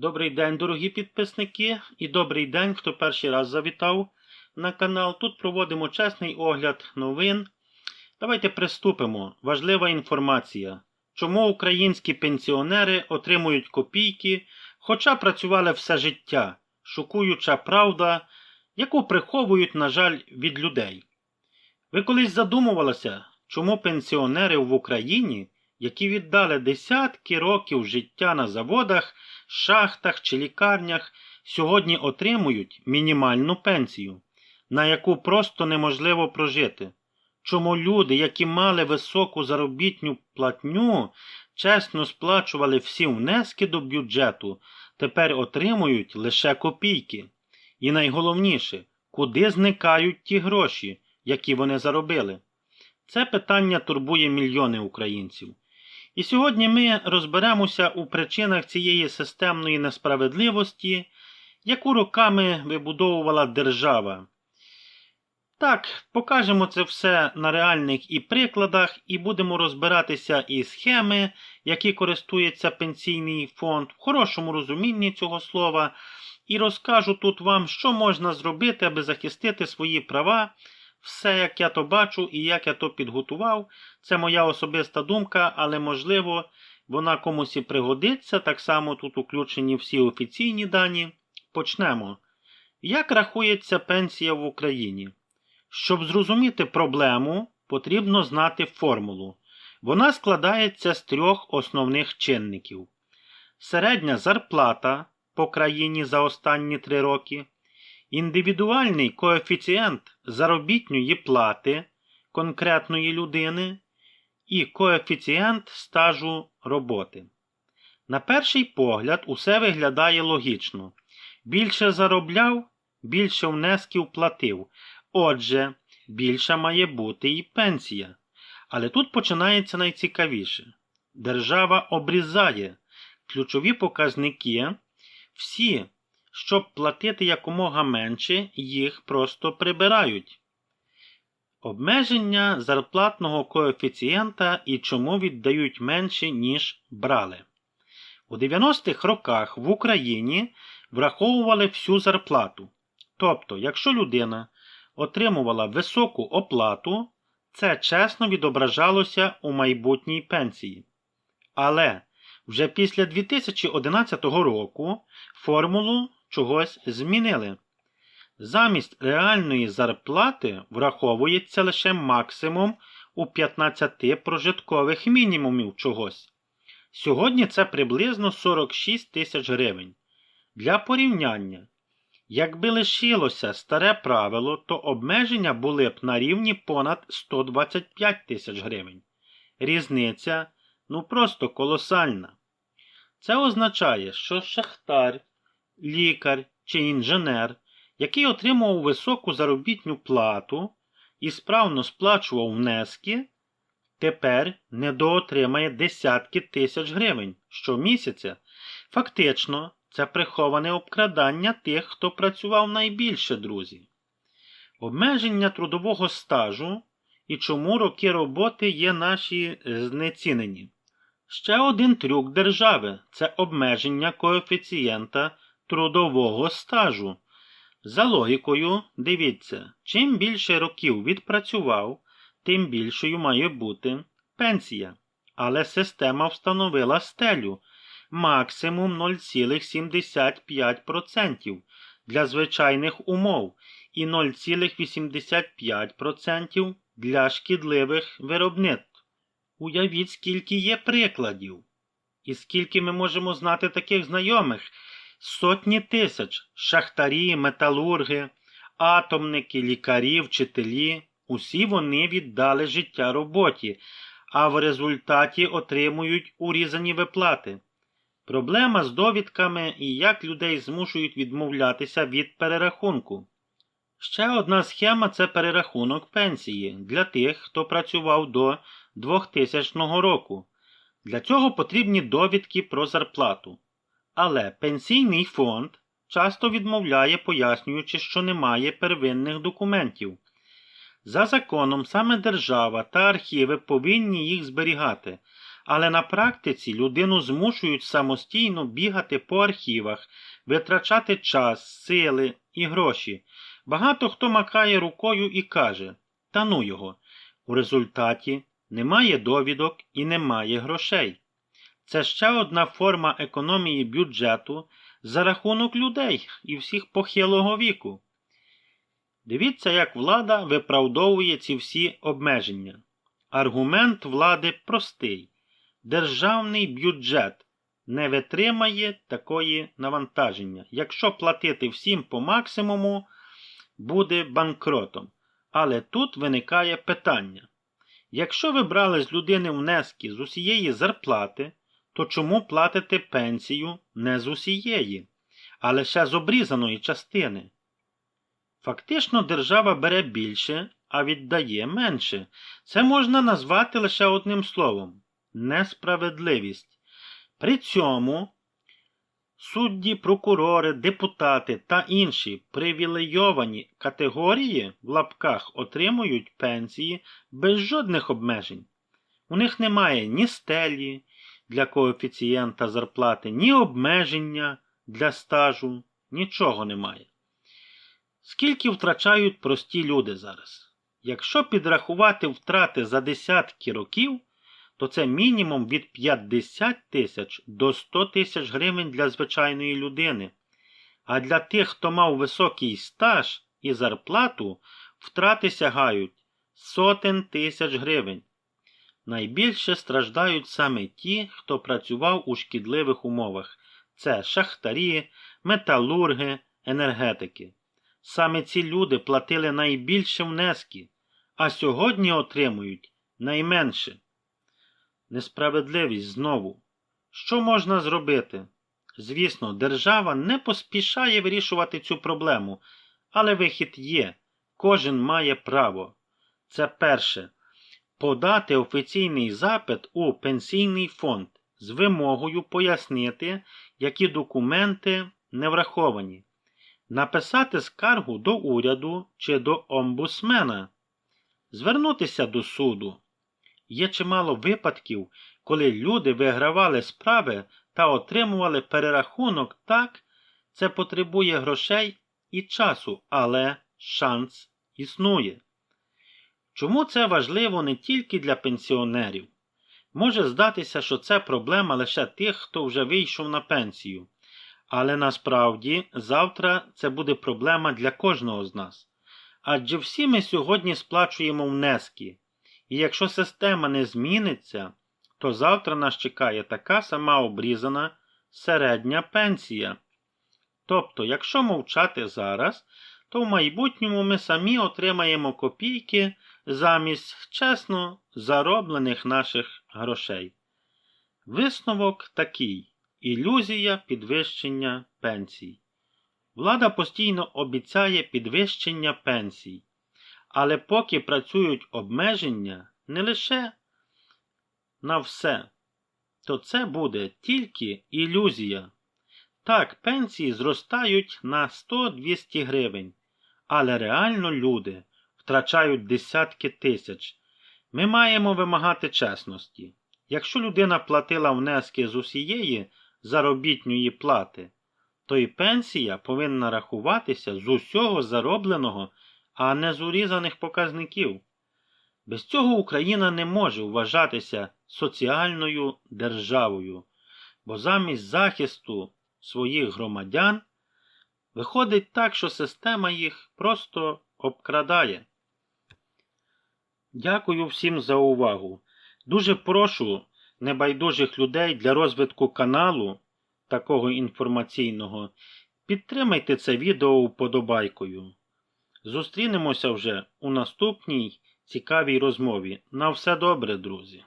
Добрий день, дорогі підписники, і добрий день, хто перший раз завітав на канал. Тут проводимо чесний огляд новин. Давайте приступимо. Важлива інформація. Чому українські пенсіонери отримують копійки, хоча працювали все життя, шокуюча правда, яку приховують, на жаль, від людей. Ви колись задумувалися, чому пенсіонери в Україні, які віддали десятки років життя на заводах, шахтах чи лікарнях, сьогодні отримують мінімальну пенсію, на яку просто неможливо прожити? Чому люди, які мали високу заробітню платню, чесно сплачували всі внески до бюджету, тепер отримують лише копійки? І найголовніше, куди зникають ті гроші, які вони заробили? Це питання турбує мільйони українців. І сьогодні ми розберемося у причинах цієї системної несправедливості, яку роками вибудовувала держава. Так, покажемо це все на реальних і прикладах, і будемо розбиратися і схеми, які користується пенсійний фонд, в хорошому розумінні цього слова, і розкажу тут вам, що можна зробити, аби захистити свої права. Все, як я то бачу і як я то підготував, це моя особиста думка, але можливо вона комусь і пригодиться. Так само тут включені всі офіційні дані. Почнемо. Як рахується пенсія в Україні? Щоб зрозуміти проблему, потрібно знати формулу. Вона складається з трьох основних чинників: середня зарплата по країні за останні три роки, індивідуальний коефіцієнт заробітної плати конкретної людини і коефіцієнт стажу роботи. На перший погляд, усе виглядає логічно. Більше заробляв, більше внесків платив. Отже, більша має бути і пенсія. Але тут починається найцікавіше. Держава обрізає ключові показники, всі, щоб платити якомога менше, їх просто прибирають. Обмеження зарплатного коефіцієнта і чому віддають менше, ніж брали. У 90-х роках в Україні враховували всю зарплату. Тобто, якщо людина отримувала високу оплату, це чесно відображалося у майбутній пенсії. Але вже після 2011 року формулу чогось змінили. Замість реальної зарплати враховується лише максимум у 15 прожиткових мінімумів чогось. Сьогодні це приблизно 46 тисяч гривень. Для порівняння, якби лишилося старе правило, то обмеження були б на рівні понад 125 тисяч гривень. Різниця ну просто колосальна. Це означає, що шахтар, лікар чи інженер, який отримував високу заробітну плату і справно сплачував внески, тепер недоотримає десятки тисяч гривень щомісяця. Фактично, це приховане обкрадання тих, хто працював найбільше, друзі. Обмеження трудового стажу і чому роки роботи є наші знецінені. Ще один трюк держави це обмеження коефіцієнта трудового стажу. За логікою, дивіться, чим більше років відпрацював, тим більшою має бути пенсія. Але система встановила стелю максимум 0,75% для звичайних умов і 0,85% для шкідливих виробництв. Уявіть, скільки є прикладів. І скільки ми можемо знати таких знайомих. Сотні тисяч шахтарі, металурги, атомники, лікарі, вчителі. Усі вони віддали життя роботі, а в результаті отримують урізані виплати. Проблема з довідками і як людей змушують відмовлятися від перерахунку. Ще одна схема це перерахунок пенсії для тих, хто працював до 2000 року. Для цього потрібні довідки про зарплату. Але пенсійний фонд часто відмовляє, пояснюючи, що немає первинних документів. За законом саме держава та архіви повинні їх зберігати, Але на практиці людину змушують самостійно бігати по архівах, витрачати час, сили і гроші. Багато хто макає рукою і каже та ну його. У результаті немає довідок і немає грошей. Це ще одна форма економії бюджету за рахунок людей і всіх похилого віку. Дивіться, як влада виправдовує ці всі обмеження. Аргумент влади простий: державний бюджет не витримає такої навантаження. Якщо платити всім по максимуму, буде банкротом. Але тут виникає питання. Якщо ви брали з людини внески з усієї зарплати, то чому платите пенсію не з усієї, а лише з обрізаної частини? Фактично держава бере більше, а віддає менше. Це можна назвати лише одним словом несправедливість. При цьому судді, прокурори, депутати та інші привілейовані категорії в лапках отримують пенсії без жодних обмежень. У них немає ні стелі для коефіцієнта зарплати, ні обмеження для стажу, нічого немає. Скільки втрачають прості люди зараз? Якщо підрахувати втрати за десятки років, то це мінімум від 50 тисяч до 100 тисяч гривень для звичайної людини. А для тих, хто мав високий стаж і зарплату, втрати сягають сотень тисяч гривень. Найбільше страждають саме ті, хто працював у шкідливих умовах. Це шахтарі, металурги, енергетики. Саме ці люди платили найбільше внески, а сьогодні отримують найменше. Несправедливість знову. Що можна зробити? Звісно, держава не поспішає вирішувати цю проблему, але вихід є. Кожен має право. Це перше. Подати офіційний запит у пенсійний фонд з вимогою пояснити, які документи не враховані. Написати скаргу до уряду чи до омбусмена. Звернутися до суду. Є чимало випадків, коли люди вигравали справи та отримували перерахунок так, це потребує грошей і часу, але шанс існує. Чому це важливо не тільки для пенсіонерів? Може здатися, що це проблема лише тих, хто вже вийшов на пенсію. Але насправді завтра це буде проблема для кожного з нас. Адже всі ми сьогодні сплачуємо внески. І якщо система не зміниться, то завтра нас чекає така сама обрізана середня пенсія. Тобто, якщо мовчати зараз, то в майбутньому ми самі отримаємо копійки замість чесно зароблених наших грошей. Висновок такий ілюзія підвищення пенсій. Влада постійно обіцяє підвищення пенсій. Але поки працюють обмеження не лише на все, то це буде тільки ілюзія. Так, пенсії зростають на 100-200 гривень, але реально люди втрачають десятки тисяч. Ми маємо вимагати чесності. Якщо людина платила внески з усієї заробітньої плати, то і пенсія повинна рахуватися з усього заробленого а не з урізаних показників. Без цього Україна не може вважатися соціальною державою, бо замість захисту своїх громадян виходить так, що система їх просто обкрадає. Дякую всім за увагу. Дуже прошу небайдужих людей для розвитку каналу такого інформаційного. Підтримайте це відео вподобайкою. Зустрінемося вже у наступній цікавій розмові. На все добре, друзі!